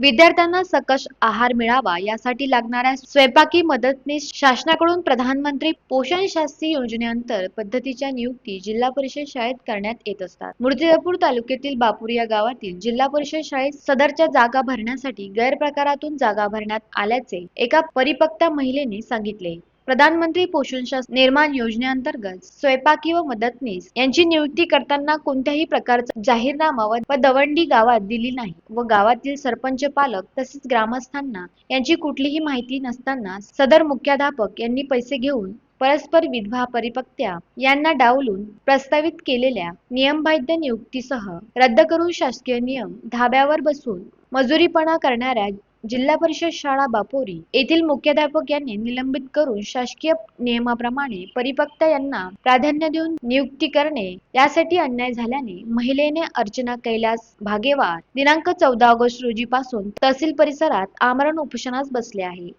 विद्यार्थ्यांना सकस आहार मिळावा यासाठी लागणाऱ्या स्वयंपाकी मदतनीस शासनाकडून प्रधानमंत्री पोषण शास्त्री योजनेअंतर पद्धतीच्या नियुक्ती जिल्हा परिषद शाळेत करण्यात येत असतात. मूर्तिजापूर तालुक्यातील बापूर या गावातील जिल्हा परिषद शाळेत सदरच्या जागा भरण्यासाठी गैरप्रकारातून जागा भरण्यात आल्याचे एका परिपक्ता महिलेने सांगितले. प्रधानमंत्री पोषण निर्माण योजनेअंतर्गत स्वयंपाकी व मदतनीस यांची नियुक्ती करताना कोणत्याही प्रकारचा जाहीरनामा व व दवंडी गावात दिली नाही व गावातील सरपंच पालक तसेच ग्रामस्थांना यांची कुठलीही माहिती नसताना सदर मुख्याध्यापक यांनी पैसे घेऊन परस्पर विधवा परिपक्त्या यांना डावलून प्रस्तावित केलेल्या नियमबाह्य नियुक्तीसह रद्द करून शासकीय नियम धाब्यावर बसून मजुरीपणा करणाऱ्या जिल्हा परिषद शाळा बापोरी येथील मुख्याध्यापक यांनी निलंबित करून शासकीय नियमाप्रमाणे परिपक्ता यांना प्राधान्य देऊन नियुक्ती करणे यासाठी अन्याय झाल्याने महिलेने अर्चना कैलास भागेवार दिनांक चौदा ऑगस्ट रोजी पासून तहसील परिसरात आमरण उपोषणास बसले आहे.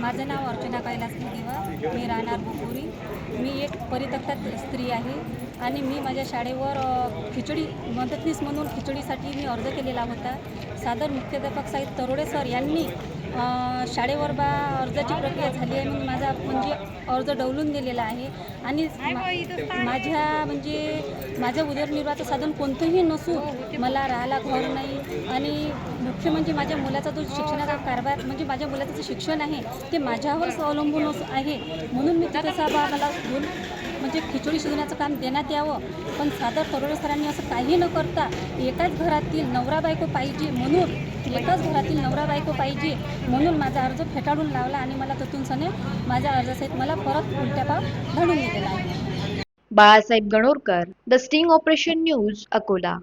माझं नाव अर्चना कैलास मी राहणार बुपुरी. परितक्तात स्त्री आहे. आणि मी माझ्या शाळेवर खिचडी मदतनीस म्हणून खिचडीसाठी मी अर्ज केलेला होता. सादर मुख्याध्यापक साहेब तरोडे सर यांनी शाळेवर बा अर्जाची प्रक्रिया झाली आहे. म्हणून माझा म्हणजे अर्ज डवलून गेलेला आहे. आणि माझ्या म्हणजे माझ्या उदरनिर्वाहाचं साधन कोणतंही नसून मला राहायला घर नाही. आणि मुख्य म्हणजे माझ्या मुलाचा जो शिक्षणाचा कारभार म्हणजे माझ्या मुलाचं जे शिक्षण आहे ते माझ्यावरच अवलंबून आहे. म्हणून मी तसा बा मला दोन म्हणजे खिचडी शिजवण्याचं काम देण्यात यावं. पण सादर तरोडे सरांनी असं काही न करता एकाच घरातील नवरा बायको पाहिजे म्हणून एकाच घरातील नवरा बायको पाहिजे म्हणून माझा अर्ज फेटाळून लावला आणि मला ततून सने माझ्या अर्जासहित मला परत उलट्या पाव धाडून दिलेला आहे. Balasaheb Ganorkar the sting operation news Akola.